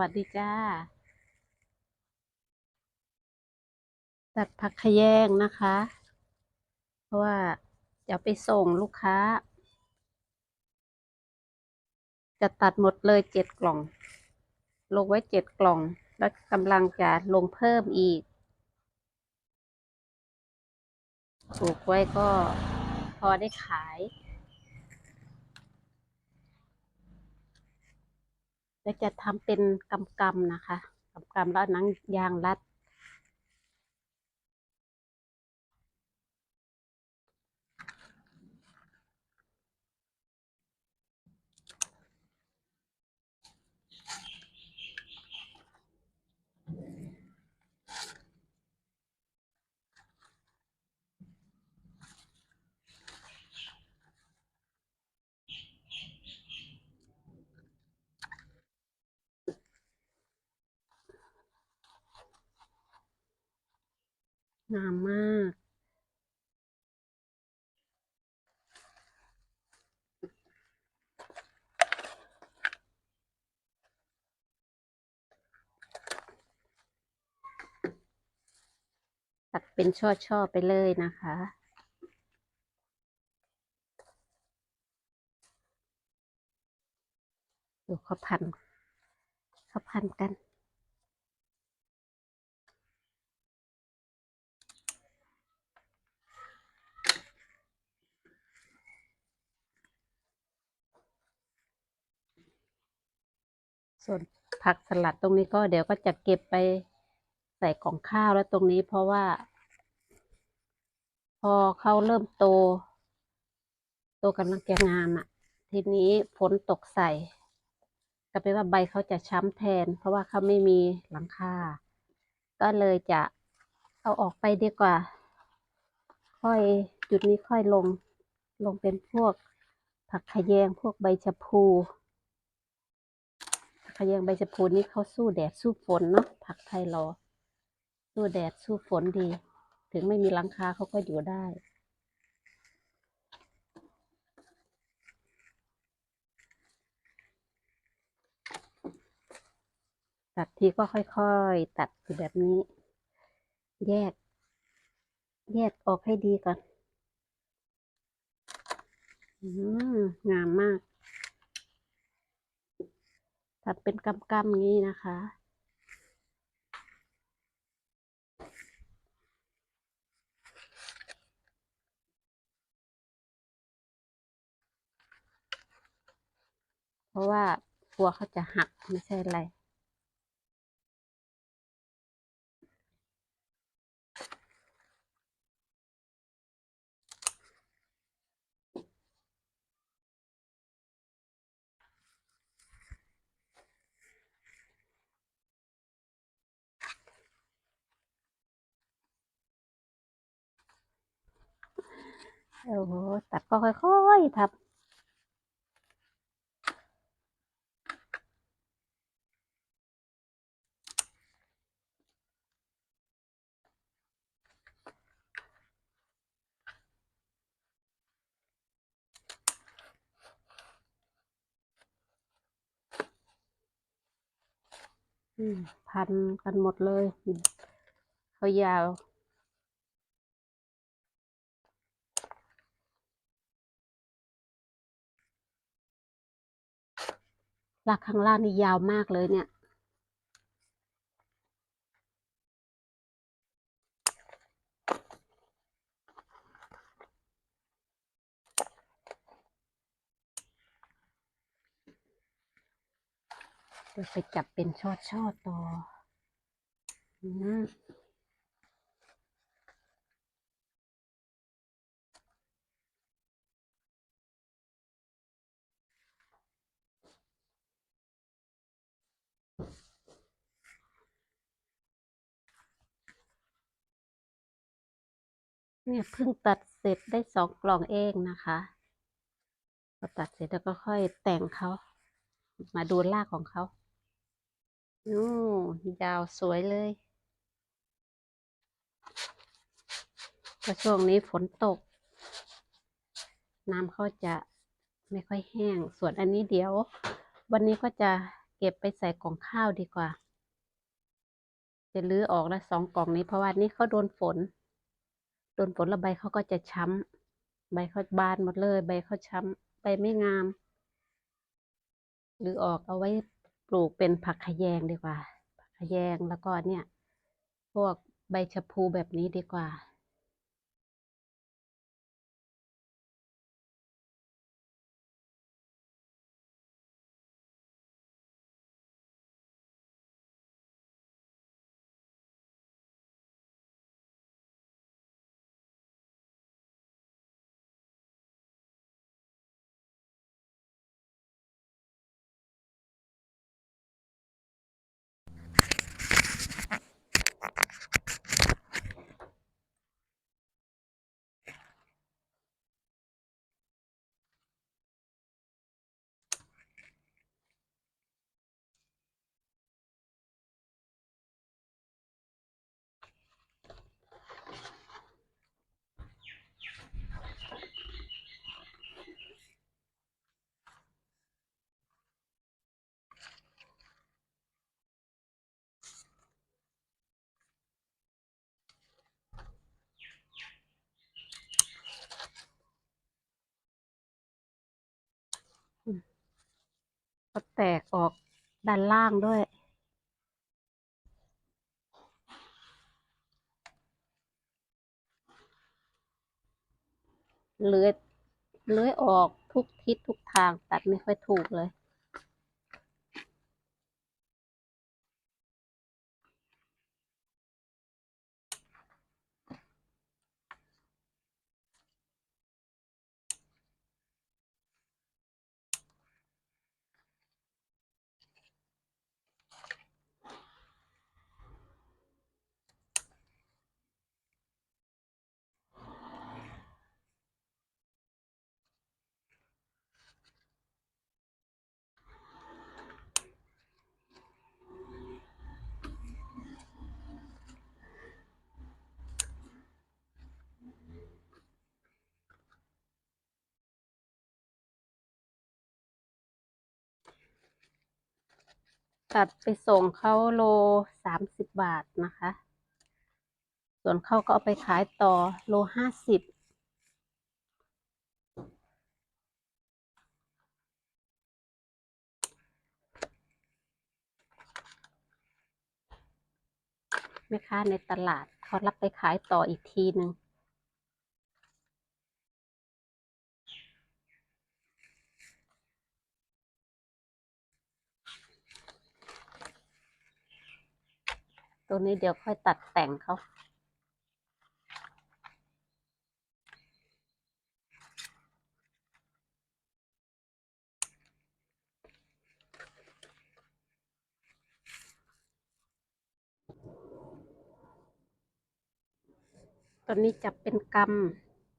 วัสดีจ้า ตัดผักขะแยงนะคะ เพราะว่าจะไปส่งลูกค้า จะตัดหมดเลยเจ็ดกล่อง ลงไว้เจ็ดกล่อง แล้วกำลังจะลงเพิ่มอีกปลูกไว้ก็พอได้ขาย แล้วจะทำเป็นกำๆนะคะกำๆแล้วหนังยางรัด งามมาก ตัดเป็นช่อๆไปเลยนะคะดูเขาพันเขาพันกัน ส่วนผักสลัดตรงนี้ก็เดี๋ยวก็จะเก็บไปใส่กล่องข้าวแล้วตรงนี้เพราะว่า พอเขาเริ่มโต โตกำลังจะงามอะ ทีนี้ฝนตกใส่ก็เป็นว่าใบเขาจะช้ำแทน เพราะว่าเขาไม่มีหลังคาก็เลยจะเอาออกไปดีกว่า ค่อยจุดนี้ค่อยลงลงเป็นพวกผักขยงพวกใบชะพู ขยงใบชะพูนี่เขาสู้แดดสู้ฝนเนาะผักไทยราสู้แดดสู้ฝนดี ถึงไม่มีหลังคาเขาก็อยู่ได้ตัดทีก็ค่อยๆ ตัดแบบนี้ แยก แยกออกให้ดีก่อนองามมาก ตัดเป็นกำๆงนี้นะคะ เพราะว่าหัวเขาจะหักไม่ใช่อะไร โอ้โหตัดก็ค่อยๆทำอืมพันกันหมดเลยเขายาว รากข้างล่างนี่ยาวมากเลยเนี่ย เดี๋ยวไปจับเป็นช่อช่อต่ออืม เนี่ยเพิ่งตัดเสร็จได้สองกล่องเองนะคะพอตัดเสร็จแล้วก็ค่อยแต่งเขา มาดูรากของเขาโอ้ยาวสวยเลยก็ช่วงนี้ฝนตก น้ำเขาจะไม่ค่อยแห้ง ส่วนอันนี้เดี๋ยว วันนี้ก็จะเก็บไปใส่กล่องข้าวดีกว่า จะรื้อออกแล้วสองกล่องนี้เพราะว่านี่เขาโดนฝน โดนฝนแล้วใบเขาก็จะช้ำใบเขาบานหมดเลย ใบเขาช้ำใบไม่งาม หรือออกเอาไว้ปลูกเป็นผักขะแยงดีกว่า ผักขะแยงแล้วก็เนี่ย พวกใบชะพูแบบนี้ดีกว่า ก็แตกออกด้านล่างด้วย เลื้อยเลื้อยออกทุกทิศทุกทางตัดไม่ค่อยถูกเลย ตัดไปส่งเขาโลสามสิบบาทนะคะ ส่วนเขาก็เอาไปขายต่อโลห้าสิบแม่ค้าในตลาดเขารับไปขายต่ออีกทีหนึ่ง ตัวนี้เดี๋ยวค่อยตัดแต่งเขาตอนนี้จะเป็นก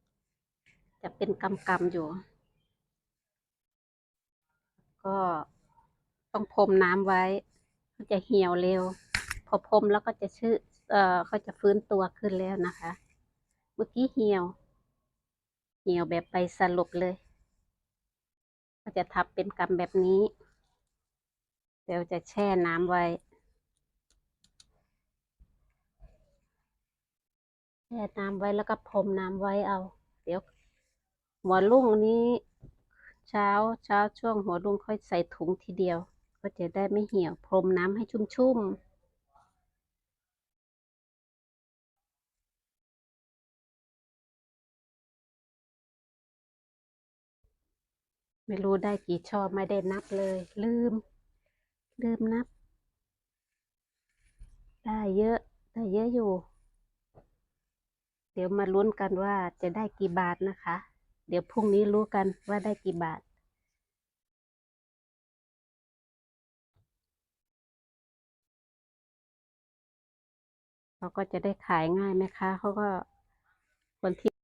ำจะเป็นกำกำอยู่ ก็ต้องพรมน้ำไว้ มันจะเหี่ยวเร็ว พอพรมแล้วก็จะชื่อเอ่อเขาจะฟื้นตัวขึ้นแล้วนะคะ เมื่อกี้เหี่ยว เหี่ยวแบบไปสลบเลย ก็จะทับเป็นกำแบบนี้ เดี๋ยวจะแช่น้ำไว้ แช่น้ำไว้แล้วก็พรมน้ำไว้เอา เดี๋ยวหัวรุ่งนี้เช้าเช้าช่วงหัวรุ่งค่อยใส่ถุงทีเดียว ก็จะได้ไม่เหี่ยวพรมน้ำให้ชุ่มๆ ไม่รู้ได้กี่ช่อไม่ได้นับเลย ลืม ลืมนับ ได้เยอะ ได้เยอะอยู่ เดี๋ยวมาลุ้นกันว่าจะได้กี่บาทนะคะ เดี๋ยวพรุ่งนี้รู้กันว่าได้กี่บาทเขาก็จะได้ขายง่ายไหมคะเขาก็คนที่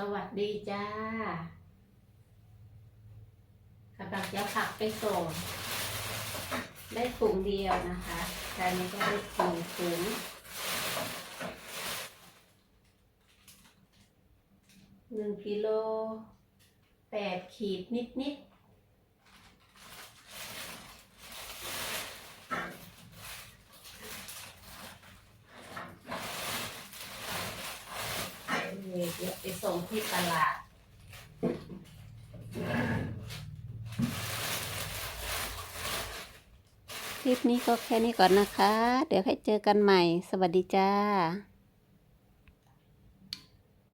สวัสดีจ้ากำลังจะผักไปส่งได้ถุงเดียวนะคะตอนนี้ก็ได้ถุงถุงหนึ่งกิโลแปดขีดนิดนิดๆเออเดี๋ยวไป ส่งที่ตลาด คลิปนี้ก็แค่นี้ก่อนนะคะ เดี๋ยวให้เจอกันใหม่ สวัสดีจ้า